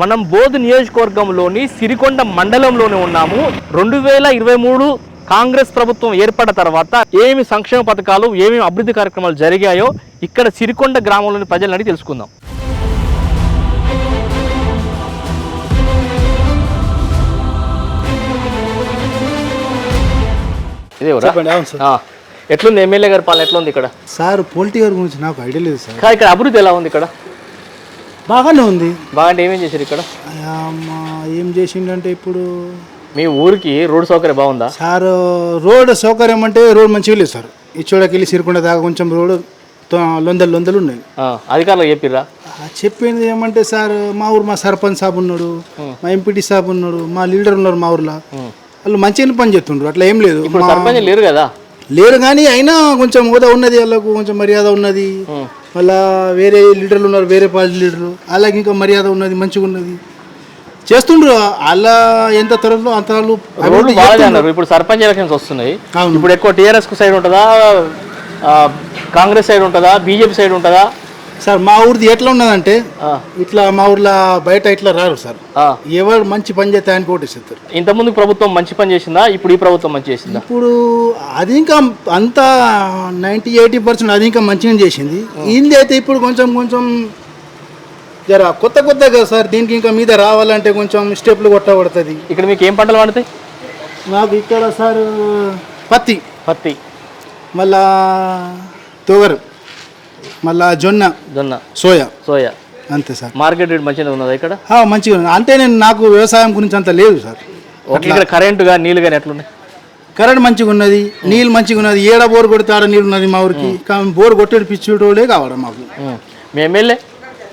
మనం బోధ్ నియోజకవర్గంలోని సిరికొండ మండలంలోనే ఉన్నాము. రెండు వేల ఇరవై మూడు కాంగ్రెస్ ప్రభుత్వం ఏర్పడిన తర్వాత ఏమి సంక్షేమ పథకాలు ఏమేమి అభివృద్ధి కార్యక్రమాలు జరిగాయో ఇక్కడ సిరికొండ గ్రామంలోని ప్రజలను తెలుసుకుందాం. ఇదే ఎట్లుంది ఎమ్మెల్యే గారి పాలన ఎట్లుంది ఇక్కడ? సార్ పొలిటీ గారి గురించి నాకు ఐడియా లేదు సార్. ఇక్కడ అభివృద్ధి ఎలా ఉంది ఇక్కడ? బాగానే ఉంది. బాగా ఏమేం చేశారు ఇక్కడ? ఆ, మా ఏం చేసిండంటే ఇప్పుడు మీ ఊరికి రోడ్ సౌకర్యం బాగుందా? సార్ రోడ్ సౌకర్యం అంటే రోడ్ మంచిగా లేదు సార్. ఈ చూడకెళ్ళి సిరికొండ దాకా కొంచెం రోడ్ లొందలు లొందలు ఉన్నాయి. ఆ, అధికారులు చెప్పిర్రా? ఆ, చెప్పింది ఏమంటే సార్ మా ఊరు మా సర్పంచ్ సాబ్ ఉన్నాడు మా ఎంపీటీ సాబ్ ఉన్నాడు మా లీడర్ ఉన్నారు మా ఊర్లో. వాళ్ళు మంచిగా పని చేస్తుండ్రు అట్లా ఏం లేదు. ఇప్పుడు మా- సర్పంచ్ లేరు కదా? లేరు కానీ అయినా కొంచెం హోదా ఉన్నది వాళ్ళకు కొంచెం మర్యాద ఉన్నది. మళ్ళా వేరే లీడర్లు ఉన్నారు వేరే పార్టీ లీడర్లు. అలాగే ఇంకా మర్యాద ఉన్నది మంచిగా ఉన్నది. చేస్తుండ్రు. అలా ఎంత త్వరలో అంత ఇప్పుడు సర్పంచ్ ఎలక్షన్స్ వస్తున్నాయి. ఇప్పుడు ఎక్కువ టీఆర్ఎస్ సైడ్ ఉంటుందా? కాంగ్రెస్ సైడ్ ఉంటుందా? బీజేపీ సైడ్ ఉంటుందా? సార్ మా ఊరిది ఎట్లా ఉన్నదంటే ఇట్లా మా ఊర్లో బయట ఇట్లా రారు సార్. ఎవరు మంచి పని చేస్తే ఆయన కోటేస్తారు ఇంతకుముందు ప్రభుత్వం మంచి పని చేసిందా? ఇప్పుడు ఈ ప్రభుత్వం మంచి చేసిందా? ఇప్పుడు అది ఇంకా అంత నైంటీ ఎయిటీ పర్సెంట్ అది ఇంకా మంచిగా చేసింది. ఇది అయితే ఇప్పుడు కొంచెం కొంచెం జర కొత్త కొత్త కదా సార్ దీనికి ఇంకా మీద రావాలంటే కొంచెం స్టెప్లు కొట్టబడుతుంది ఇక్కడ మీకు ఏం పంటలు పండుతాయి? మాకు ఇక్కడ సార్ పత్తి. పత్తి. మళ్ళా తోగరు. మళ్ళా జొన్న. జొన్న. సోయా. సోయా. అంతే సార్. మార్కెట్ రేట్ మంచిగా ఉన్నదా ఇక్కడ? మంచిగా ఉంది. అంటే నేను నాకు వ్యవసాయం గురించి అంత లేదు సార్. ఓకే ఇక్కడ కరెంటు కానీ నీళ్ళు కానీ ఎట్లున్నాయి? కరెంట్ మంచిగా ఉన్నది నీళ్ళు మంచిగా ఉన్నది. ఏడ బోర్ కొడితే ఆడ నీళ్ళు ఉన్నది మా ఊరికి. కానీ బోర్ కొట్టేది పిచ్చుటోడే కావాలి మాకు. మీ ఎమ్మెల్యే?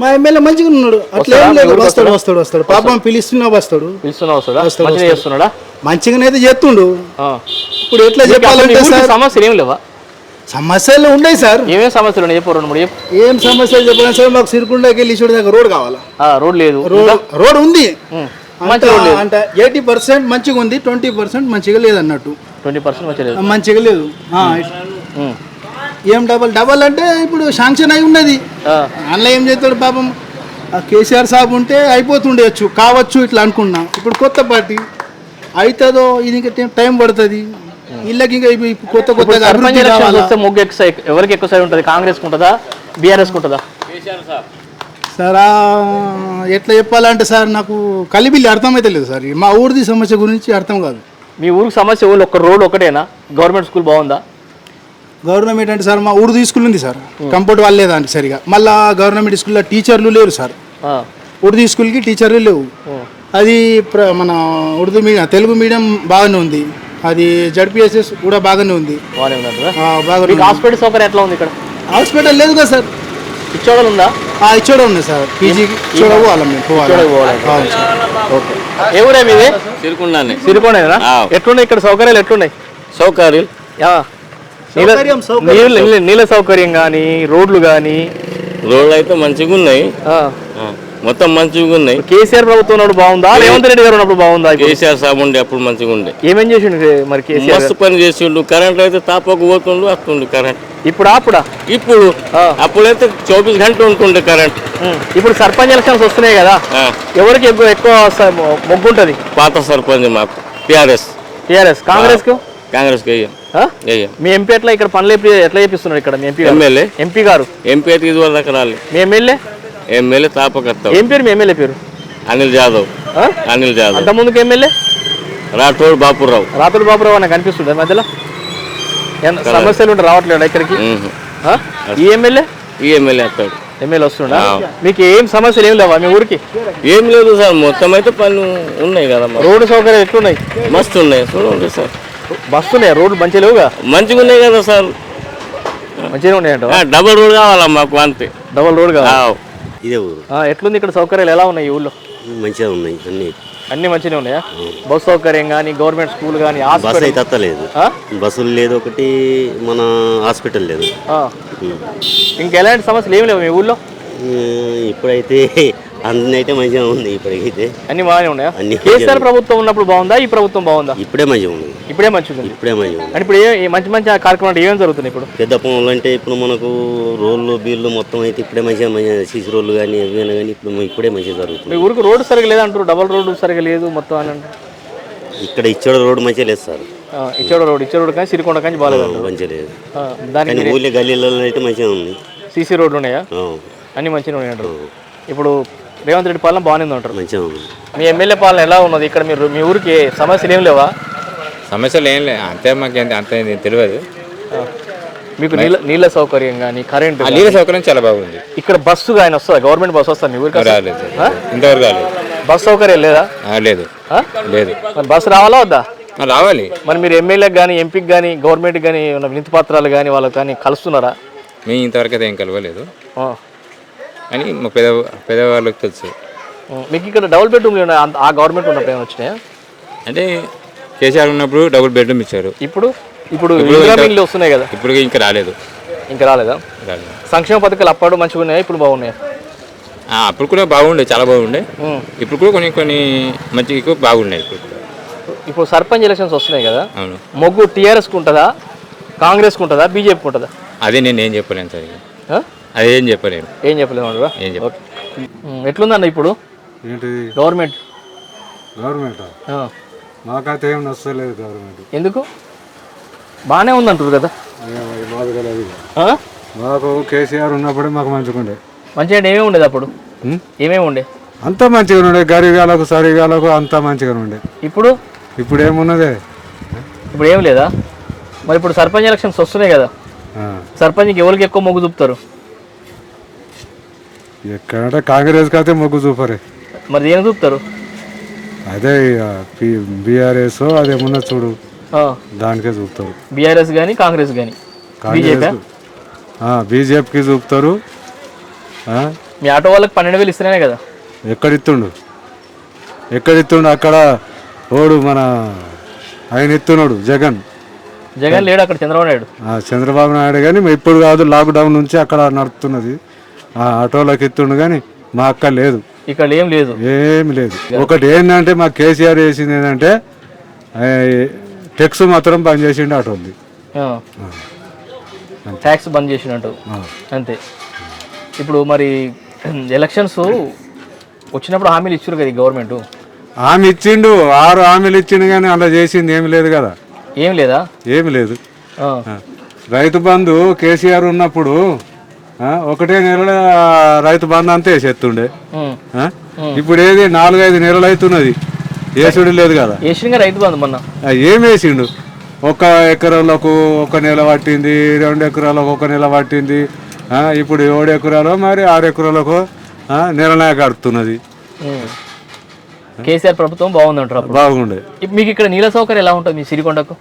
మా ఎమ్మెల్యే మంచిగా ఉన్నాడు. అట్లా ఏం లేదు. వస్తాడు వస్తాడు? వస్తాడు పాపం పిలుస్తున్నా వస్తాడు. వస్తాడా? వస్తాడు, మంచిగా చేస్తున్నాడా? మంచిగానైతే చేస్తుండు. ఇప్పుడు ఎట్లా చెప్పాలంటే సమస్యలు ఏం లేవా? సమస్యలు ఉన్నాయి సార్. ఏమేమి సమస్యలు ఉన్నాయి? చెప్పు రెండు మూడు చెప్పు. ఏం సమస్యలు చెప్పాలని సార్ మాకు సిరికుండకి వెళ్ళి చూడ దగ్గర రోడ్ కావాలా? రోడ్ లేదు. రోడ్ ఉంది. అంటే అంటే ఎయిటీ పర్సెంట్ మంచిగా ఉంది ట్వంటీ పర్సెంట్ మంచిగా లేదు అన్నట్టు ట్వంటీ పర్సెంట్ మంచిగా లేదు. ఏం డబల్ డబల్ అంటే ఇప్పుడు శాంక్షన్ అయి ఉన్నది. అందులో ఏం చేస్తాడు పాపం? కేసీఆర్ సాబ్ ఉంటే అయిపోతుండేచ్చు కావచ్చు ఇట్లా అనుకున్నా. ఇప్పుడు కొత్త పార్టీ. అవుతుందో ఇది ఇంకా టైం పడుతుంది. వీళ్ళకి ఇంకా కొత్త సర్పంచ్ అభివృద్ధి వస్తే ముగ్గు ఎక్కువ సై- ఎవరికి ఎక్కువ సైడ్ ఉంటుంది? కాంగ్రెస్ ఉంటుందా? బీఆర్ఎస్ ఉంటుందా? సార్. ఎట్లా చెప్పాలంటే సార్ నాకు కలిబిల్లి అర్థమైతే లేదు సార్. మా ఊరిది సమస్య గురించి అర్థం కాదు. మీ ఊరికి సమస్య ఊళ్ళో ఒక రోడ్ ఒకటేనా? గవర్నమెంట్ స్కూల్ బాగుందా? గవర్నమెంట్ అంటే సార్ మా ఊరిది స్కూల్ ఉంది సార్. కంపౌండ్ వాళ్ళు లేదంటే సరిగా. మళ్ళా గవర్నమెంట్ స్కూల్లో టీచర్లు లేరు సార్. ఆ. ఉర్దూ స్కూల్కి టీచర్లు లేవు. అది మన ఉర్దూ మీడియం తెలుగు మీడియం బాగానే ఉంది. అది జడ్పిఎస్ఎస్ కూడా బాగానే ఉంది. బాగానే. హాస్పిటల్ సౌకర్యం ఎట్లా ఉంది ఇక్కడ? హాస్పిటల్ లేదు కదా సార్. ఇచ్చోడలు ఉందా? ఆ, ఇచ్చోడ ఉంది సార్. పీజీకి ఇచ్చోడ పోవాలి మేము ఓకే. ఏ ఊరే మీది? సిరికొండేనా. ఎట్లున్నాయి ఇక్కడ సౌకర్యాలు ఎట్లున్నాయి? సౌకర్యాలు. నీళ్ళ సౌకర్యం, కానీ రోడ్లు కానీ రోడ్లు అయితే మంచిగా ఉన్నాయి ఆ, మొత్తం మంచిగా ఉన్నాయి. కేసీఆర్ ప్రభుత్వం ఉన్నప్పుడు బాగుందా? రేవంత్ రెడ్డి గారు ఉన్నప్పుడు బాగుందా? కేసీఆర్ సాబ్ ఉండే అప్పుడు మంచిగా ఉండే. ఏమేం చేసిండు మరి కేసీఆర్ మస్తు పని చేసిండు. కరెంట్ అయితే తాపకు పోతుండు వస్తుండు కరెంట్. ఇప్పుడు అప్పుడా? ఇప్పుడు. అప్పుడైతే చౌబీస్ గంటలు ఉంటుండే కరెంట్. ఇప్పుడు సర్పంచ్ ఎలక్షన్స్ వస్తున్నాయి కదా ఎవరికి ఎక్కువ ఎక్కువ స- మొగ్గు ఉంటుంది పాత సర్పంచ్ మాకు టిఆర్ఎస్. టీఆర్ఎస్. కాంగ్రెస్కు కాంగ్రెస్కి? వెయ్యం మీ ఎంపీ ఎట్లా ఇక్కడ పనులు ఎట్లా చేపిస్తున్నారు ఇక్కడ ఎంపీ గారు? ఎమ్మెల్యే. ఎంపీ గారు? ఎంపీ అయితే ఇది వరకు రాలి. మీ ఎమ్మెల్యే? ఎమ్మెల్యే తాపకత్తావు ఏం పేరు మీ ఎమ్మెల్యే పేరు? అనిల్ జాదవ్? అనిల్ జాదవ్. అంత ముందుకు ఎమ్మెల్యే రాఠోడ్ బాపురావు. రాతుల బాబురావు అని కనిపిస్తుంది మధ్యలో? ఏం- సమస్యలు ఉంటే రావట్లేడు ఇక్కడికి? ఈ ఎమ్మెల్యే ఈ ఎమ్మెల్యే వస్తాడు ఎమ్మెల్యే వస్తుండా. మీకు ఏం సమస్యలు ఏం లేవా మీ ఊరికి? ఏం లేదు సార్ మొత్తం అయితే పనులు ఉన్నాయి కదా. రోడ్డు సౌకర్యాలు ఎట్లున్నాయి? మస్తు ఉన్నాయి చూడండి సార్. బస్సు ఉన్నాయి? రోడ్లు మంచిగా లేవుగా? మంచిగా ఉన్నాయి కదా సార్. మంచిగా ఉన్నాయంట డబల్ రోడ్ కావాలా మాకు అంతే. డబల్ రోడ్ కావాలి? ఇదే ఊరు. ఎట్లుంది ఇక్కడ సౌకర్యాలు? ఎలా ఉన్నాయి ఈ ఊళ్ళో? మంచిగా ఉన్నాయి అన్ని. అన్ని మంచిగా ఉన్నాయా? బస్ సౌకర్యం కానీ గవర్నమెంట్ స్కూల్ కానీ బస్ హాస్పిటల్? అయితే అత్తలేదు? బస్సులు లేదు ఒకటి మన హాస్పిటల్ లేదు. ఇంకెలాంటి సమస్యలు ఏమి లేవు మీ ఊళ్ళో? ఇప్పుడైతే అన్ని అయితే మంచిగా ఉంది ఇప్పటికైతే. అన్ని బాగానే ఉన్నాయా? అన్ని కేసీఆర్ ప్రభుత్వం ఉన్నప్పుడు బాగుందా? ఈ ప్రభుత్వం బాగుందా? ఇప్పుడే మంచిగా ఉంది. ఇప్పుడే మంచిగా ఉంది. ఇప్పుడే మంచిగా ఉంది. ఇప్పుడు ఏ మంచి మంచి కార్యక్రమాలు ఏమేమి జరుగుతున్నాయి ఇప్పుడు? పెద్ద పనులు అంటే ఇప్పుడు మనకు రోడ్లు బీళ్ళు మొత్తం అయితే ఇప్పుడే మంచిగా మంచిగా సీసీ రోడ్లు కానీ ఏమైనా కానీ ఇప్పుడు ఇప్పుడే మంచిగా మీ జరుగుతుంది ఊరికి రోడ్డు సరిగా లేదంటారు? డబల్ రోడ్డు సరిగా లేదు మొత్తం అని ఇక్కడ ఇచ్చాడు రోడ్డు మంచిగా లేదు సార్. ఇచ్చాడు రోడ్ ఇచ్చాడు రోడ్ కానీ సిరికొండ కానీ బాగాలేదు మంచిగా లేదు. కానీ ఊళ్ళో గల్లీలలో అయితే మంచిగా ఉంది. సీసీ రోడ్లు ఉన్నాయా? అన్ని మంచిగా ఉన్నాయి అంటారు ఇప్పుడు రేవంత్ రెడ్డి పాలన బాగానే మంచిగా ఉంది. మీ ఎమ్మెల్యే పాలన ఎలా ఉన్నది? ఇక్కడ మీరు మీ ఊరికి సమస్యలు ఏం లేవా? సమస్యలు ఏం లేదు అంతే మాకు అంత అంత ఏం తెలియదు. మీకు నీళ్ళ నీళ్ళ సౌకర్యం కానీ కరెంట్ ఆ నీళ్ళ సౌకర్యం చాలా బాగుంది. ఇక్కడ బస్సు కానీ వస్తుందా? గవర్నమెంట్ బస్సు వస్తుంది మీ ఊరికి? రాలేదు ఆ? ఇంతవరకు రాలేదు. బస్ సౌకర్యం లేదా? ఆ, లేదు. ఆ? లేదు. మరి బస్సు రావాలా వద్దా? ఆ, రావాలి. మరి మీరు ఎమ్మెల్యేకి కానీ ఎంపీకి కానీ గవర్నమెంట్కి కానీ ఏమైనా వినతి పత్రాలు కానీ వాళ్ళకి కానీ కలుస్తున్నారా? మేము ఇంతవరకు అయితే ఏం కలవలేదు. ఆ. అని మా పెద్ద పెద్దవాళ్ళకి తెలుసు. మీకు ఇక్కడ డబుల్ అంత- ఆ గవర్నమెంట్ ఉన్నప్పుడు ఏమైనా వచ్చినాయా? అంటే కేసీఆర్ ఉన్నప్పుడు డబుల్ బెడ్రూమ్ ఇచ్చారు. ఇప్పుడు? ఇప్పుడు వస్తున్నాయి కదా. ఇప్పుడు ఇంకా రాలేదు. ఇంకా రాలేదా? రాలేదు. సంక్షేమ పథకాలు అప్పుడు మంచిగా ఉన్నాయా? ఇప్పుడు బాగున్నాయా? అప్పుడు కూడా బాగుండే చాలా బాగుండే. ఇప్పుడు కూడా కొన్ని కొన్ని మంచిగా బాగున్నాయి ఇప్పుడు. ఇప్పుడు సర్పంచ్ ఎలక్షన్స్ వస్తున్నాయి కదా. మొగ్గు టీఆర్ఎస్కి ఉంటుందా? కాంగ్రెస్కి ఉంటుందా? బీజేపీకి ఉంటుందా? అదే నేను ఏం చెప్పలేను సార్ అదేం చెప్పలేను. ఏం చెప్పలేదు అంటారా? ఏం చెప్ప ఎట్లుందన్న ఇప్పుడు? ఏంటిది? గవర్నమెంట్ గవర్నమెంట్ ఆ. మాకైతే ఏం నచ్చలేదు గవర్నమెంట్ ఎందుకు? బాగానే ఉందంటారు కదా? మాకు కేసీఆర్ ఉన్నప్పుడే మాకు మంచిగా అంటే ఏమేమి ఉండేది అప్పుడు? ఏమేమి ఉండే? అంతా మంచిగా ఉండే. గరిగాలకు సరిగాలకు అంతా మంచిగా ఉండే. ఇప్పుడు? ఇప్పుడు ఏమున్నదే? ఇప్పుడు ఏం లేదా? మరి ఇప్పుడు సర్పంచ్ ఎలక్షన్స్ వస్తున్నాయి కదా. ఆ. సర్పంచ్కి ఎవరికి ఎక్కువ మొగ్గు చూపుతారు? ఎక్కడంటే కాంగ్రెస్కి అయితే మొగ్గు చూపరే. మరి దేని చూపుతారు? అదే బీఆర్ఎస్ అదేమున్నా చూడు. దానికే చూపుతారు. బీఆర్ఎస్ కానీ కాంగ్రెస్ కానీ బీజేపీ? బీజేపీకి చూపుతారు? మీ ఆటో వాళ్ళకి పన్నెండు వేలు ఇస్తేనే కదా? ఎక్కడిత్తుండు? ఎక్కడిత్తుండు? అక్కడ ఓడు మన ఆయన ఇస్తున్నాడు జగన్. జగన్ లేడు అక్కడ చంద్రబాబు నాయుడు. ఆ చంద్రబాబు నాయుడు కానీ ఇప్పుడు కాదు లాక్డౌన్ నుంచి అక్కడ నడుపుతున్నది. ఆ ఆటోలకు ఎత్తుండు కానీ మా అక్క లేదు. ఇక్కడ ఏం లేదు. ఏమి లేదు. ఒకటి ఏంటంటే మా కేసీఆర్ వేసింది ఏంటంటే టెక్స్ మాత్రం బంద్ చేసిండు ఆటోది ట్యాక్స్ బంద్ చేసినట్టు అంతే. ఇప్పుడు మరి ఎలక్షన్స్ వచ్చినప్పుడు హామీలు ఇచ్చారు కదా ఈ గవర్నమెంట్? ఆమె ఇచ్చిండు ఆరు హామీలు ఇచ్చిండు కానీ అలా చేసింది ఏమి లేదు కదా. ఏం లేదా? ఏమి లేదు. రైతు బంధు కేసీఆర్ ఉన్నప్పుడు ఒకటే నెల రైతు బంధు అంతే. ఆ? ఇప్పుడు ఏది నాలుగైదు నెలలు అవుతున్నది. వేసుడు లేదు కదా. రైతు బంధు మొన్న? ఆ, ఏం వేసిండు? ఒక ఎకరాలకు ఒక నెల పట్టింది రెండు ఎకరాలకు ఒక నెల పట్టింది ఆ, ఇప్పుడు ఏడు ఎకరాలు మరి ఆరు ఎకరాలకు గడుపుతున్నది ఉమ్. కేసీఆర్ ప్రభుత్వం బాగుందంటారు బాగుండే. మీకు ఇక్కడ నీళ్ళ సౌకర్యం ఎలా ఉంటుంది మీ సిరికొండకు?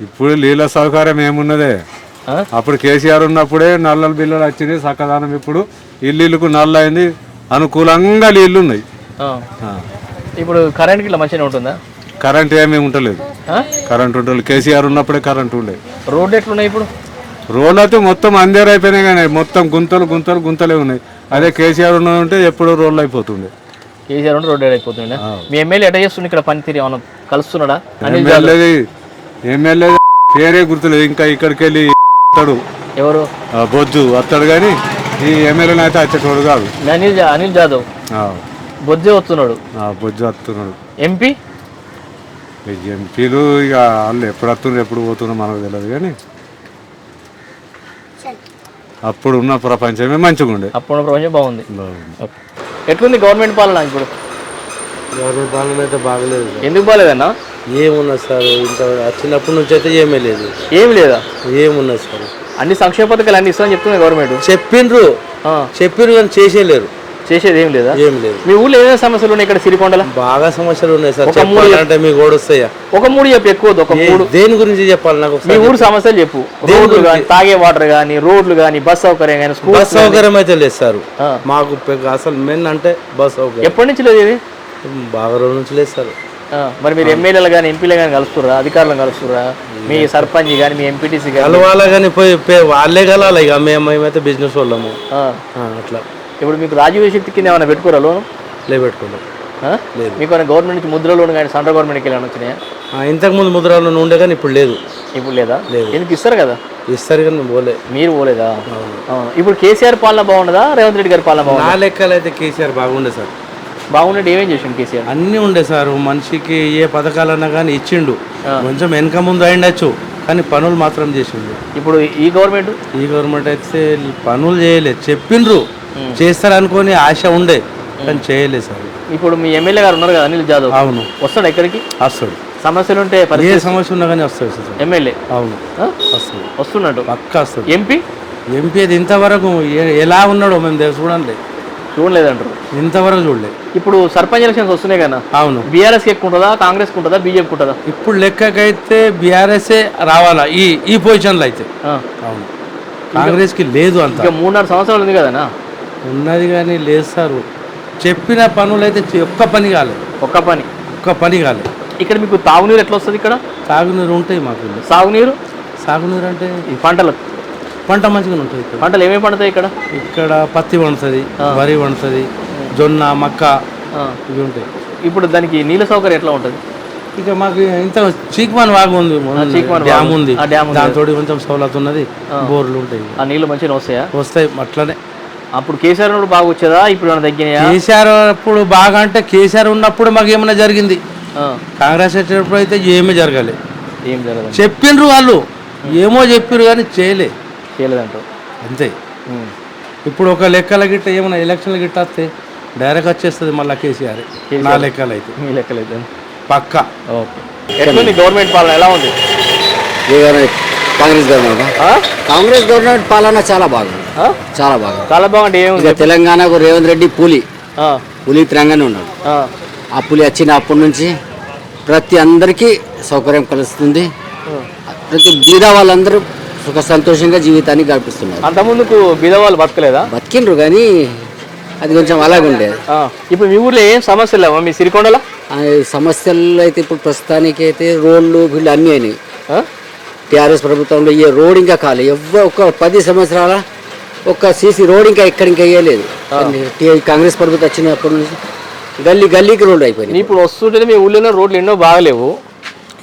ఇప్పుడు నీళ్ళ సౌకర్యం ఏమున్నదే? అప్పుడు కేసీఆర్ ఉన్నప్పుడే నల్లల బిల్లలు వచ్చినాయి చక్కదానం ఇప్పుడు ఇల్లు ఇల్లుకు నల్ల అయింది అనుకూలంగా నీళ్ళు ఉన్నాయి. ఇప్పుడు కరెంట్కి ఇట్లా మంచిగా ఉంటుందా? కరెంట్ ఏమీ ఉంటలేదు ఆ? కరెంట్ ఉంటలేదు కేసీఆర్ ఉన్నప్పుడే కరెంట్ ఉండే. రోడ్లు ఎట్లున్నాయి ఇప్పుడు? రోడ్లు అయితే మొత్తం అందరు అయిపోయినాయి కానీ మొత్తం గుంతలు గుంతలు గుంతలే ఉన్నాయి. అదే కేసీఆర్ ఉంటే ఎప్పుడో రోడ్లు అయిపోతుండే. కేసీఆర్ ఉంటే రోడ్డు అయిపోతుండే. మీ ఎమ్మెల్యే ఎట్లా చేస్తుండే ఇక్కడ పనితీరు? ఏమన్నా కలుస్తున్నాడా? ఎమ్మెల్యే ఎమ్మెల్యే పేరే గుర్తులేదు. ఇంకా ఇక్కడికి వెళ్ళి వస్తాడు ఎవరు? బొజ్జు వస్తాడు కానీ ఈ ఎమ్మెల్యేని అయితే వచ్చేటోడు కాదు. అనిల్ జా- అనిల్ జాదవ్. బొజ్జే వస్తున్నాడు ఆ, బొజ్జు వస్తున్నాడు ఎంపీ? ఈ ఎంపీలు ఇక వాళ్ళు ఎప్పుడు వస్తున్నారు ఎప్పుడు పోతున్నారు మనకు తెలియదు కానీ అప్పుడు ఉన్న ప్రపంచమే మంచిగా ఉండే అప్పుడు ప్రపంచం బాగుంది. బాగుంది. ఓకే. ఎట్లుంది గవర్నమెంట్ పాలన ఇప్పుడు? గవర్నమెంట్ పాలన అయితే బాగలేదు ఎందుకు బాగాలేదన్నా? ఏమున్నది సార్ ఇంత చిన్నప్పటి నుంచి అయితే ఏమీ లేదు. ఏం లేదా? ఏమున్నది సార్. అన్ని సంక్షేమ పథకాలు అన్ని ఇస్తామని చెప్తుంది గవర్నమెంట్ చెప్పిండ్రు ఆ, చెప్పిండ్రు కానీ చేసేయలేరు చేసేది ఏం లేదా? ఏం లేదు. మీ ఊళ్ళో ఏమేమి సమస్యలు ఉన్నాయి ఇక్కడ సిరికొండల? బాగా సమస్యలు ఉన్నాయి సార్. ఒక మూడు చెప్పాలంటే మీకు కూడా వస్తాయా? ఒక మూడు చెప్పు ఎక్కువ ఒక మూడు. దేని గురించి చెప్పాలి నాకు మీ ఊరు సమస్యలు చెప్పు. రోడ్లు కానీ తాగే వాటర్ కానీ రోడ్లు కానీ బస్ సౌకర్యం కానీ స్కూల్ బస్ సౌకర్యం అయితే లేదు సార్. మాకు అసలు మెయిన్ అంటే బస్ సౌకర్యం. ఎప్పటి నుంచి లేదు ఇది? బాగా రోజుల నుంచి లేదు సార్. మరి మీరు ఎమ్మెల్యేలు కానీ ఎంపీలు కానీ కలుస్తురా అధికారులను కలుస్తురా మీ సర్పంచ్ కానీ మీ ఎంపీటీసీ కానీ కలవాలా కానీ పోయి వాళ్ళే కలాలి ఇక. మేము మేమైతే బిజినెస్ వాళ్ళము. అట్లా. ఇప్పుడు మీకు రాజీవ్ శక్తి కింద ఏమైనా పెట్టుకోరా లోను? లేబెట్టుకోలేదు ఆ? మీకు గవర్నమెంట్ నుంచి ముద్ర లోన్ కానీ సెంట్రల్ గవర్నమెంట్కి వెళ్ళి వచ్చినాయా? ఇంతకుముందు ముద్రాలను ఉండే కానీ ఇప్పుడు లేదు. ఇప్పుడు లేదా? ఎందుకు ఇస్తారు కదా? ఇస్తారు కానీ పోలే. మీరు పోలేదా? ఇప్పుడు కేసీఆర్ పాలన బాగుండదా? రేవంత్ రెడ్డి గారి పాలన నా బాగుందా లెక్కలు అయితే కేసీఆర్ బాగుండే సార్. బాగున్నట్టు ఏమేం చేసిండు కేసీఆర్? అన్నీ ఉండే సార్ మనిషికి ఏ పథకాలన్నా కానీ ఇచ్చిండు. కొంచెం వెనక ముందు అయిండొచ్చు కానీ పనులు మాత్రం చేసిండు. ఇప్పుడు ఈ గవర్నమెంట్? ఈ గవర్నమెంట్ అయితే పనులు చేయలేదు చెప్పిండ్రు చేస్తారు అనుకొని ఆశ ఉండే కానీ చేయలేదు సార్. ఇప్పుడు మీ ఎమ్మెల్యే గారు ఉన్నారు కదా అనిల్ జాదవ్? అవును. వస్తాడు ఎక్కడికి? వస్తాడు. సమస్యలు ఉంటే ఏ సమస్య ఉన్నా కానీ వస్తాడు సార్. ఎమ్మెల్యే? అవును? వస్తాడు. వస్తున్నాడు పక్క వస్తాడు. ఎంపీ? ఎంపీ అది ఇంతవరకు ఎలా ఉన్నాడో మేము తెలుసు చూడండి చూడలేదంటారు. ఇంతవరకు చూడలే. ఇప్పుడు సర్పంచ్ ఎలక్షన్స్ వస్తున్నాయి కదా. అవును. బీఆర్ఎస్ ఎక్కువ ఉంటుందా కాంగ్రెస్ ఉంటుందా బీజేపీ ఉంటుందా? ఇప్పుడు లెక్కకైతే బీఆర్ఎస్ఏ రావాలా ఈ ఈ పొజిషన్లో అయితే. అవును. కాంగ్రెస్కి లేదు అంత. మూడున్నర సంవత్సరాలు ఉంది కదనా ఉన్నది కానీ లేదు సార్. చెప్పిన పనులు అయితే ఒక్క పని కాలే. ఒక్క పని. ఒక్క పని కాలే. ఇక్కడ మీకు తాగునీరు ఎట్లా వస్తుంది ఇక్కడ? తాగునీరు ఉంటాయి మాకు. సాగునీరు? సాగునీరు అంటే ఈ పంటలు పంట మంచిగా ఉంటుంది ఇక్కడ. పంటలు ఏమేమి పండుతాయి ఇక్కడ? ఇక్కడ పత్తి పండుతుంది వరి పండుతుంది జొన్న మక్క. ఇవి ఉంటాయి. ఇప్పుడు దానికి నీళ్ళ సౌకర్యం ఎట్లా ఉంటుంది? ఇక మాకు ఇంత చీక్మాన్ వాగు ఉంది డ్యామ్. ఉంది. ఆ డ్యామ్ ఉంది. దాంతో కొంచెం సౌలత్ ఉన్నది బోర్లు ఉంటాయి. ఆ నీళ్ళు మంచిగా వస్తాయా? వస్తాయి అట్లనే. అప్పుడు కేసీఆర్ ఉన్నప్పుడు బాగా వచ్చేదా? ఇప్పుడు ఏమైనా తగ్గినాయా? కేసీఆర్ అప్పుడు బాగా అంటే కేసీఆర్ ఉన్నప్పుడు మాకు ఏమైనా జరిగింది. కాంగ్రెస్ వచ్చేటప్పుడు అయితే ఏమీ జరగాలి. ఏం జరగదు చెప్పిండ్రు వాళ్ళు. ఏమో చెప్పిర్రు కానీ చేయలే. చేయలేదంటారు అంతే. ఇప్పుడు ఒక లెక్కల గిట్ట ఏమైనా ఎలక్షన్ల గిట్ట వస్తే డైరెక్ట్ వచ్చేస్తుంది మళ్ళీ కేసీఆర్. నా లెక్కలు అయితే మీ లెక్కలేదు పక్క. ఓకే. ఎట్లుంది గవర్నమెంట్ పాలన? ఎలా ఉంది? కాంగ్రెస్ గవర్నమెంట్? కాంగ్రెస్ గవర్నమెంట్ పాలన చాలా బాగుంది? చాలా బాగుంది. చాలా బాగుంటే ఏముంది? తెలంగాణకు రేవంత్ రెడ్డి పులి. ఆ, పులి తిరంగానే ఉన్నాడు. ఆ, ఆ పులి వచ్చిన అప్పటి నుంచి ప్రతి అందరికీ సౌకర్యం కలుస్తుంది. ప్రతి బీద వాళ్ళందరూ సుఖ సంతోషంగా జీవితాన్ని గడిపిస్తున్నారు. అంతకుముందుకు బీదవాళ్ళు బతకలేదా? బతికిండ్రు కానీ అది కొంచెం అలాగే ఉండేది ఇప్పుడు మీ ఊర్లో ఏం సమస్యలు లేవా? మీ సిరికొండలో? సమస్యలు అయితే ఇప్పుడు ప్రస్తుతానికి అయితే రోడ్లు వీళ్ళు అన్నీ అయినాయి? టీఆర్ఎస్ ప్రభుత్వంలో ఈ రోడ్ ఇంకా కాలేదు ఎవ్వరు ఒక పది సంవత్సరాల ఒక సీసీ రోడ్ ఇంకా ఎక్కడ ఇంకా వేయలేదు. కాంగ్రెస్ ప్రభుత్వం వచ్చినప్పటి నుంచి గల్లీ గల్లీకి రోడ్డు అయిపోయినాయి. ఇప్పుడు వస్తుంటే మీ ఊళ్ళో రోడ్లు ఎన్నో బాగలేవు.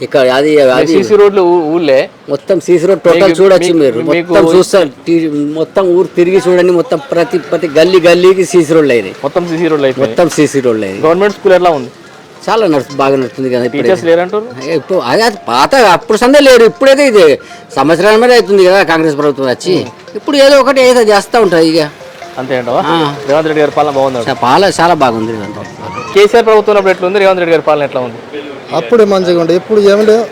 ఇక్కడ అది అది సీసీ రోడ్లు ఊళ్ళే. మొత్తం సీసీ రోడ్ టోటల్ చూడొచ్చు మీరు. మొత్తం చూస్తారు. మొత్తం ఊరు తిరిగి చూడండి. మొత్తం ప్రతి ప్రతి గల్లీ గల్లీకి సీసీ రోడ్లు అయినాయి. మొత్తం సీసీ రోడ్లు మొత్తం సీసీ రోడ్లు అయినాయి. గవర్నమెంట్ స్కూల్ ఎట్లా ఉంది? చాలా నడుస్తుంది బాగా నడుస్తుంది కదా ఇప్పుడు ఇప్పుడు అదే పాత అప్పుడు సందే లేరు. ఇప్పుడైతే ఇది సంవత్సరాల మీద అవుతుంది కదా కాంగ్రెస్ ప్రభుత్వం వచ్చి. ఇప్పుడు ఏదో ఒకటి ఏదో చేస్తూ ఉంటుంది ఇక. అంతే. రేవంత్ రెడ్డి గారి పాలన బాగుంది? చా- పాల చాలా బాగుంది. కేసీఆర్ ప్రభుత్వం ఎట్లా ఉంది రేవంత్ రెడ్డి గారి పాలన ఎట్లా ఉంది? అప్పుడే మంచిగా ఉండే. ఇప్పుడు ఏమి లేదు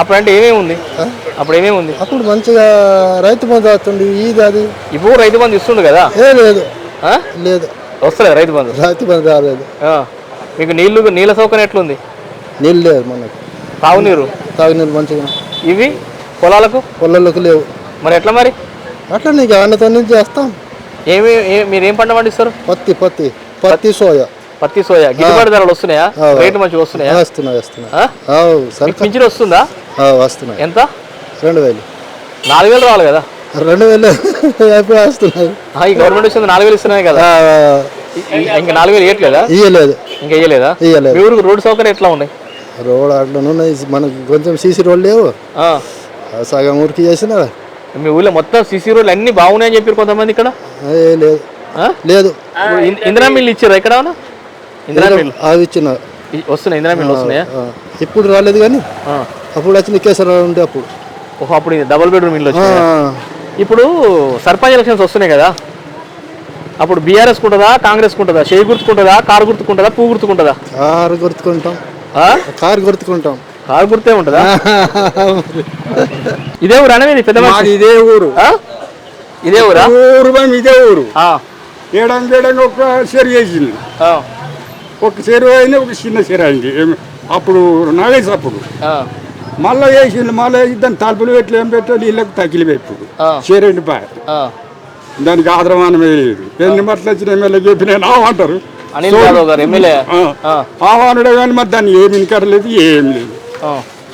అప్పుడు అంటే ఏమేమి ఉంది? అప్పుడు ఏమేమి ఉంది? అప్పుడు మంచిగా రైతు బంధు అవుతుంది ఇది అది. ఇప్పుడు రైతు బంధు ఇస్తుండు కదా? ఏ లేదు? లేదు. వస్తలేదు రైతు బంధు? రైతు బంధు రాలేదు. మీకు నీళ్ళు నీళ్ళ సౌకర్యం ఎట్లుంది? నీళ్ళు లేదు మనకు. తాగునీరు తాగునీళ్ళు మంచిగా ఇవి పొలాలకు? పొలాలకు లేవు. మరి ఎట్లా మరి? అట్లా నీకు అన్నతో నుంచి చేస్తాం. ఏమి మీరు ఏం పంట పండిస్తారు? పత్తి పత్తి. పత్తి సోయా. పత్తి సోయా. గిట్టుబాటు ధరలు వస్తున్నాయా. రేటు మంచిగా వస్తున్నాయా? వస్తున్నాయి వస్తున్నాయి. పింఛన్ వస్తుందా? ఆ, వస్తున్నాయి. ఎంత? రెండు వేలు. నాలుగు వేలు రావాలి కదా? రెండు వేలు. వస్తున్నాయి. ఈ గవర్నమెంట్ వచ్చింది నాలుగు వేలు ఇస్తున్నాయి కదా. ఇంకా నాలుగు వేలు ఇవ్వట్లేదా ఇయ్యలేదు. ఇంకా ఇయ్యలేదా? ఇయ్యలేదు. మీ ఊరికి రోడ్డు సౌకర్యం ఎట్లా ఉన్నాయి? రోడ్ అట్లా ఉన్నాయి. మనకు కొంచెం సీసీ రోడ్ లేవు. సగం ఊరికి చేసిన. మీ ఊళ్ళో మొత్తం సిసి రోడ్లు అన్ని బాగున్నాయని చెప్పారు కొంతమంది ఇక్కడ? లేదు. ఆ? లేదు. ఇందిరా మిల్లు ఇచ్చారు ఎక్కడ అవి ఇచ్చిన వస్తున్నాయి ఇందిరా మిల్లు వస్తున్నాయా? ఆ, ఇప్పుడు రాలేదు కానీ. అప్పుడు వచ్చిన కేసరా ఉండే అప్పుడు. ఓహో అప్పుడు డబుల్ బెడ్రూమ్ ఇల్లు వచ్చింది. ఇప్పుడు సర్పంచ్ ఎలక్షన్స్ వస్తున్నాయి కదా. అప్పుడు బీఆర్ఎస్ ఉంటుందా కాంగ్రెస్ ఉంటుందా? చేయి గుర్తుకుంటుందా కారు గుర్తుకుంటుందా పువ్వు గుర్తుకుంటుందా? కారు గుర్తుకుంటాం. ఆ? కారు గుర్తుకుంటాం. కారు గుర్తే ఉంటుందా? ఇదే ఊరు అనేది పెద్ద? ఇదే ఊరు. ఆ? ఇదే ఊరా? ఇదే ఊరు. ఆ, ఏడంగా ఒక వేసింది ఆ, ఒక చెరువు అయింది ఒక చిన్న చెరువు అయింది. అప్పుడు నాగేసి అప్పుడు. మళ్ళీ వేసింది మళ్ళీ వేసి దాని తలుపులు పెట్టి ఏం పెట్టాలి ఇళ్ళకి తగిలి పెట్టు ఆ. చెరువు పాయ. దానికి ఆదరమానమే లేదు ఎన్ని మట్లు వచ్చిన ఎమ్మెల్యే చెప్పిన నావు అంటారు. అనిల్ యాదవ్ గారు ఎమ్మెల్యే? ఆ. ఆ. ఆహ్వానుడే కానీ మరి దాన్ని ఏమి ఇన్కరలేదు ఏం లేదు.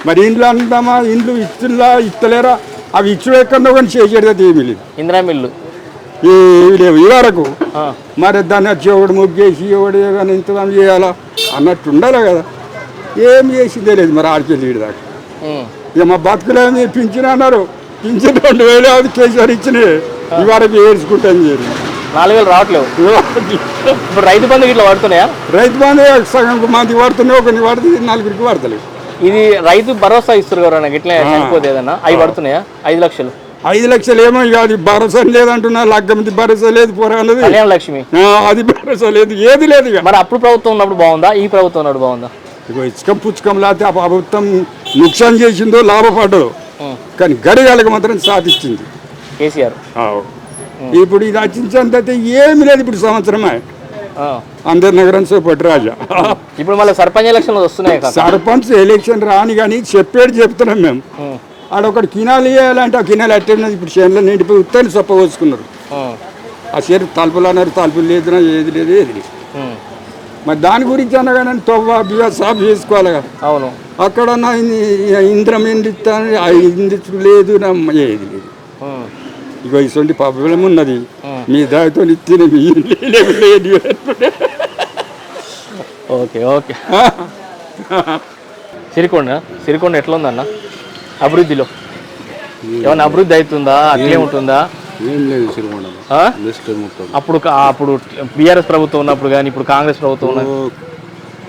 మరి ఇండ్లు అంటామా ఇండ్లు ఇస్తులా ఇస్తలేరా? అవి ఇచ్చుడు ఎక్కడో కానీ చేసేది ఏమీ లేదు. ఇందిరా మిల్లు ఏవి లేవు. ఈ వరకు. మరి దాన్ని వచ్చి ఒకడు ముగ్గేసి ఒకడు కానీ ఇంత చేయాలా అన్నట్టు ఉండాలి కదా. ఏం చేసిందే లేదు మరి ఆడికి లీడు దాకా. ఇక మా బతుకులేమి పింఛన్ అన్నారు. పింఛన్ రెండు వేలు అది కేసీఆర్ ఇచ్చినాయి ఈ వరకు ఏడ్చుకుంటాను చెప్పి నాలుగు వేలు రావట్లేవు. ఇప్పుడు రైతు బంధు ఇట్లా పడుతున్నాయా? రైతు బంధు సగం మంది పడుతున్నాయి ఒకరిని పడుతుంది నలుగురికి పడతలేదు. ఇది రైతు భరోసా ఇస్తారు కదా నాకు ఇట్లా చనిపోతే ఏదన్నా అవి పడుతున్నాయా? ఐదు లక్షలు. ఐదు లక్షలు ఏమో ఇక అది భరోసా లేదంటున్నా లగ్గమిది భరోసా లేదు పోరా అన్నది. కళ్యాణ లక్ష్మి. అది భరోసా లేదు ఏది లేదు ఇక. మరి అప్పుడు ప్రభుత్వం ఉన్నప్పుడు బాగుందా? ఈ ప్రభుత్వం ఉన్నప్పుడు బాగుందా? ఇగో ఇచ్చకం పుచ్చకం లేకపోతే ఆ ప్రభుత్వం నుక్సాన్ చేసిందో లాభపడ్డదో. కానీ గడిగాలకు మాత్రం సాధించింది. కేసీఆర్. ఇప్పుడు ఇది వచ్చిందంటే ఏమి లేదు ఇప్పుడు సంవత్సరమే. అందరి నగరం సేపటి రాజా. ఇప్పుడు మళ్ళీ సర్పంచ్ ఎలక్షన్లు వస్తున్నాయి సర్పంచ్ ఎలక్షన్ రాని కానీ చెప్పేది చెప్తున్నాం మేము. ఆడ ఒకటి కినాలు వేయాలంటే ఆ కినాలు అట్టేన్నది ఇప్పుడు చేనులో నిండిపోయి ఉత్తని సొప్ప పోసుకున్నారు. ఆ. చేరు తలుపులు అన్నారు తలుపులు లేదునా ఏది లేదు ఏది లేదు. మరి దాని గురించి అన్నా కానీ తొవ్వ బియ్య సాఫ్ చేసుకోవాలి కదా. అవును. అక్కడ నా ఇంద్రం ఎండిస్తాను ఆ ఇంద్రం లేదు నా ఏది లేదు. ఇగో ఇటువంటి ప్రాబ్లం ఉన్నది. మీ దానితో ఇచ్చిన లేదు లేదు ఓకే ఓకే. సిరికొండ సిరికొండ ఎట్లా ఉందన్న అభివృద్ధిలో? ఏమన్నా అభివృద్ధి అవుతుందా? అట్లే ఉంటుందా? ఏం లేదు అప్పుడు అప్పుడు బీఆర్ఎస్ ప్రభుత్వం ఉన్నప్పుడు కానీ ఇప్పుడు కాంగ్రెస్ ప్రభుత్వం ఉన్నది.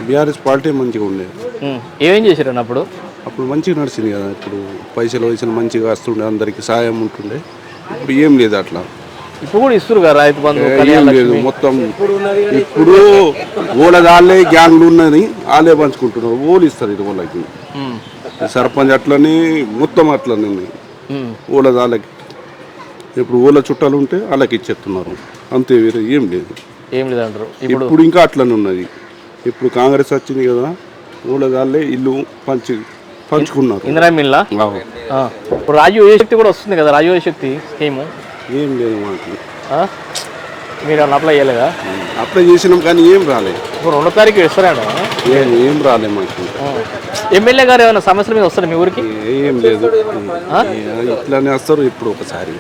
బీఆర్ఎస్ పార్టీ మంచిగా ఉండేది. ఏమేం చేశారన్న అప్పుడు? అప్పుడు మంచిగా నడిచింది కదా. ఇప్పుడు పైసలు వయసులు మంచిగా వస్తుండే అందరికి సాయం ఉంటుండే. ఇప్పుడు ఏం లేదు అట్లా. ఇప్పుడు కూడా ఇస్తారు కదా రైతు బంధు లేదు. మొత్తం ఇప్పుడు ఓల దాళ్ళే గ్యాంగ్లు ఉన్నది వాళ్ళే పంచుకుంటున్నారు. ఓలు ఇస్తారు ఇది వాళ్ళకి. సర్పంచ్ అట్లని మొత్తం అట్లనే ఉన్నాయి. ఓల దాళ్ళకి ఇప్పుడు ఓల చుట్టాలు ఉంటే వాళ్ళకి ఇచ్చేస్తున్నారు. అంతే వేరే ఏం లేదు. ఏం లేదంటారు. ఇప్పుడు ఇంకా అట్లనే ఉన్నది. ఇప్పుడు కాంగ్రెస్ వచ్చింది కదా ఓల దాళ్ళే ఇల్లు పంచి పంచుకున్నారు. ఇందిరా మిల్లా. ఇప్పుడు రాజీవ్ శక్తి కూడా వస్తుంది కదా రాజీవ్ శక్తి స్కీము? ఏం లేదు మాకు? మీరు అప్లై చేయలేదా? అప్లై చేసినాం కానీ ఏం రాలే. ఇప్పుడు రెండో తారీఖు ఇస్తారా ఏం ఏం రాలే మాకు. ఎమ్మెల్యే గారు ఏమైనా సమస్యల మీద వస్తారు మీ ఊరికి? ఏం లేదు. ఇట్లానే వస్తారు ఇప్పుడు ఒకసారి.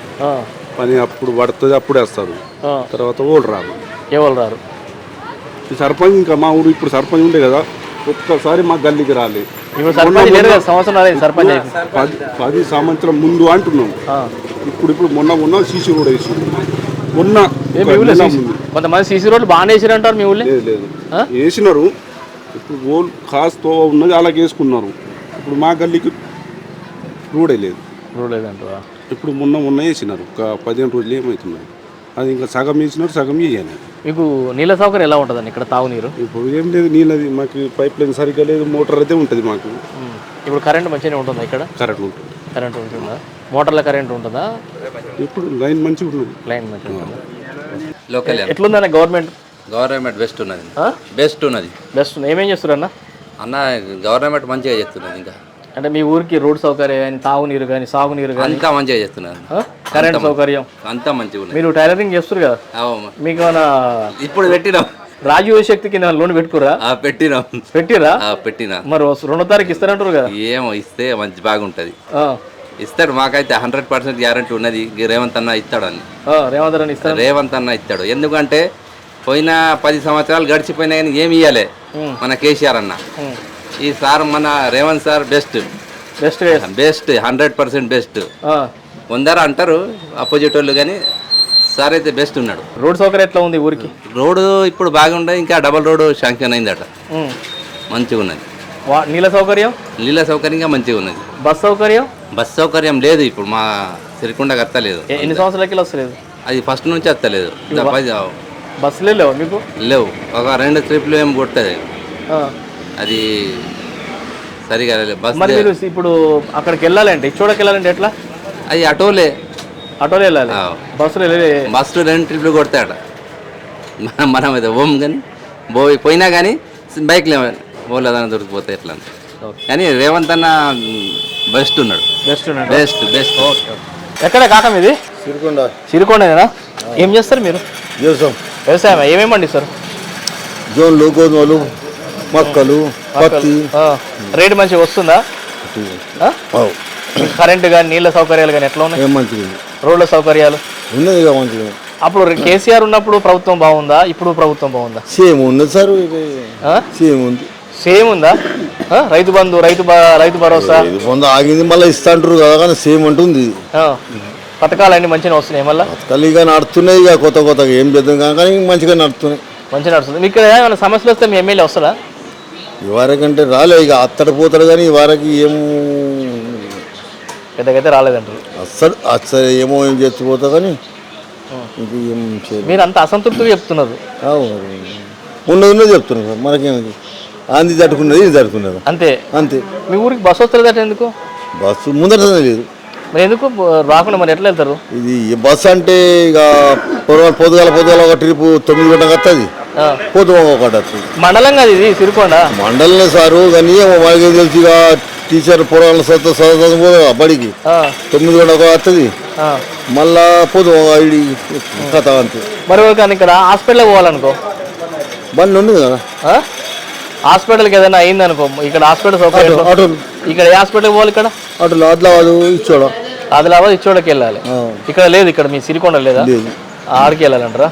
పని అప్పుడు పడుతుంది అప్పుడే వస్తారు. తర్వాత ఓళ్ళు రాదు ఎవరు రారు? సర్పంచ్ ఇంకా మా ఊరు ఇప్పుడు సర్పంచ్ ఉండే కదా ఒక్కసారి మా గల్లీకి రాలే. రాలేదు. పది సంవత్సరం ముందు అంటున్నాం. ఇప్పుడు ఇప్పుడు మొన్న మొన్న సీసీ రోడ్ వేసింది ముందు. కొంతమంది సీసీ రోడ్లు బాగానే వేసిరంటారు మీ ఊళ్ళో? లేదు? వేసినారు. ఇప్పుడు ఓల్ కాస్తో ఉన్నది అలాగే వేసుకున్నారు. ఇప్పుడు మా గల్లీకి రోడే లేదు. రోడ్ లేదంటారా ఇప్పుడు మొన్న మొన్న వేసినారు. ఒక పదిహేను రోజులు ఏమవుతున్నాయి అది ఇంకా సగం వేసినారు సగం వేయాలి. మీకు నీళ్ళ సౌకర్యం ఎలా ఉంటుందండి ఇక్కడ తాగునీరు? ఇప్పుడు ఏం లేదు నీళ్ళది మాకు పైప్ లైన్ సరిగ్గా లేదు మోటార్ అయితే ఉంటుంది మాకు. ఇప్పుడు కరెంట్ మంచిగానే ఉంటుందా ఇక్కడ? కరెంట్ ఉంటుంది. కరెంట్ ఉంటుందా? మోటార్ల కరెంట్ ఉంటుందా? ఇప్పుడు లైన్ మంచిగా ఉన్నది లైన్ మంచిగా ఉంటుందా. లోకల్ ఎట్లుందన్న గవర్నమెంట్? గవర్నమెంట్ బెస్ట్ ఉన్నది. ఆ? బెస్ట్ ఉన్నది. బెస్ట్ ఏమేం చేస్తారన్న అన్న? గవర్నమెంట్ మంచిగా చేస్తున్నది ఇంకా. అంటే మీ ఊరికి రోడ్ సౌకర్యం కానీ తాగునీరు కానీ సాగునీరు కానీ? అంతా మంచిగా చేస్తున్నారు. కరెంట్ సౌకర్యం? అంతా మంచిగా మీరు టైలరింగ్ చేస్తారు కదా? అవును. మీకు ఏమైనా ఇప్పుడు పెట్టినాం. రాజీవ్ శక్తి కింద లోన్ పెట్టుకురా ఆ, పెట్టినాం. పెట్టిరా ఆ, పెట్టినా. మరి రెండో తారీఖు ఇస్తారంటారు కదా? ఏమో ఇస్తే మంచి బాగుంటుంది. ఆ, ఇస్తాడు మాకైతే హండ్రెడ్ పర్సెంట్ గ్యారంటీ ఉన్నది రేవంత్ అన్న ఇస్తాడని. ఆ, రేవంత్ రెడ్డి ఇస్తారు రేవంత్ అన్న ఇస్తాడు. ఎందుకంటే పోయిన పది సంవత్సరాలు గడిచిపోయినా కానీ ఏమి ఇవ్వలే మన కేసీఆర్ అన్న. ఈ సార్ మన Revanth sir best best best hundred percent best కొందరు అంటారు అపోజిట్ వాళ్ళు కానీ సార్ అయితే బెస్ట్ ఉన్నాడు. రోడ్ సౌకర్యం ఎట్లా ఉంది ఊరికి? రోడ్డు ఇప్పుడు బాగుండే ఇంకా డబల్ రోడ్డు శాంక్షన్ అయిందట. మంచిగా ఉన్నది నీళ్ళ సౌకర్యం? నీళ్ళ సౌకర్యంగా మంచిగా ఉన్నది. బస్ సౌకర్యం? బస్ సౌకర్యం లేదు ఇప్పుడు మా సిరికొండకి వస్తలేదు ఎ- ఎన్ని సంవత్సరాలకి వస్తలేదు? అది ఫస్ట్ నుంచి వస్తలేదు. బస్సులే లేవు మీకు? లేవు. ఒక రెండు ట్రిప్లు ఏం కొట్టదు. అది సరిగా. బస్ మరి ఇప్పుడు అక్కడికి వెళ్ళాలంటే చూడకి వెళ్ళాలంటే ఎట్లా? అది ఆటోలే. ఆటోలో వెళ్ళాలి. బస్సులో వెళ్ళి బస్సులు రెండు ట్రిప్లు కొడతాడ మనం మనం అయితే ఓం కానీ పోయి పోయినా కానీ బైక్లో పోలేదని దొరికిపోతే ఎట్లా. కానీ రేవంత్ అన్న బెస్ట్ ఉన్నాడు. Best best best. ఎక్కడ కాక మీది సిరికొండ. సిరికొండేనా ఏం చేస్తారు మీరు? వ్యవసాయం. వ్యవసాయం ఏమేమి పండిస్తారు? జోన్లు గోధుమలు మొక్కలు పత్తి. ఆ. రేటు మంచిగా వస్తుందా? ఆ? కరెంటు కానీ నీళ్ళ సౌకర్యాలు కానీ ఎట్లా ఉన్నాయి? ఏం మంచిగా ఉంది. రోడ్ల సౌకర్యాలు? ఉన్నది మంచిగా. అప్పుడు కేసీఆర్ ఉన్నప్పుడు ప్రభుత్వం బాగుందా? ఇప్పుడు ప్రభుత్వం బాగుందా? సేమ్ ఉంది సార్ ఆ? సేమ్ ఉంది. సేమ్ ఉందా? రైతు బంధు రైతు బ- రైతు భరోసా? ఇది కొంత ఆగింది మళ్ళీ ఇస్తా అంటారు కదా కానీ సేమ్ అంటుంది. ఆ. పథకాలన్నీ మంచిగా వస్తున్నాయి మళ్ళీ? కలిగా నడుస్తున్నాయి ఇక కొత్త కొత్తగా ఏం చేద్దాం కాక కానీ మంచిగా నడుస్తున్నాయి. మంచిగా నడుస్తుంది. మీకు ఏమైనా సమస్యలు వస్తే మీ ఎమ్మెల్యే వస్తుందా ఈ వారకంటే రాలే ఇక అత్తడు పోతాడు కానీ ఈ వారకి ఏం పెద్దగైతే రాలేదంటారు. అస్సలు అస్సలు ఏమో ఏం చేసిపోతా కానీ ఇంక ఏం మీరు అంత అసంతృప్తిగా చెప్తున్నారు. ఉన్నది ఉన్నది చెప్తున్నాను సార్ మనకేమిది అంది తట్టుకున్నది ఇది తట్టుకున్నది. అంతే? అంతే. మీ ఊరికి బస్సు వస్తుందట ఎందుకు? బస్సు ముందరనే లేదు. మరి ఎందుకు? రాకుండా మరి ఎట్లా వెళ్తారు? ఇది ఈ బస్సు అంటే ఇక పొద్దుగాల పొద్దుగాల పొద్దుగాల ఒక ట్రిప్ తొమ్మిది గంటలకు వస్తుంది ఆ. పొద్దుగా ఒకటి వస్తుంది మండలం కాదు ఇది సిరికొండ. మండలనే సారు కానీ మనకి తెలిసి ఇక టీచర్ సత్త చదువుకోదు బడికి. తొమ్మిది గంటలకు వస్తుంది. మళ్ళా పొద్దు ఐడి కథ అంతే. మరి ఇక్కడ హాస్పిటల్కి పోవాలనుకో? బండి ఉంది కదా? హాస్పిటల్కి ఏదైనా అయిందనుకో ఇక్కడ హాస్పిటల్ సౌకర్యం ఇక్కడ ఏ హాస్పిటల్కి పోవాలి ఇక్కడ? అట్లా ఆదిలాబాదు ఇచ్చోడం. ఆదిలాబాద్ ఇచ్చోడకి వెళ్ళాలి. ఇక్కడ లేదు ఇక్కడ మీ సిరికొండ లేదా? లేదు. ఆడికి వెళ్ళాలంటారా?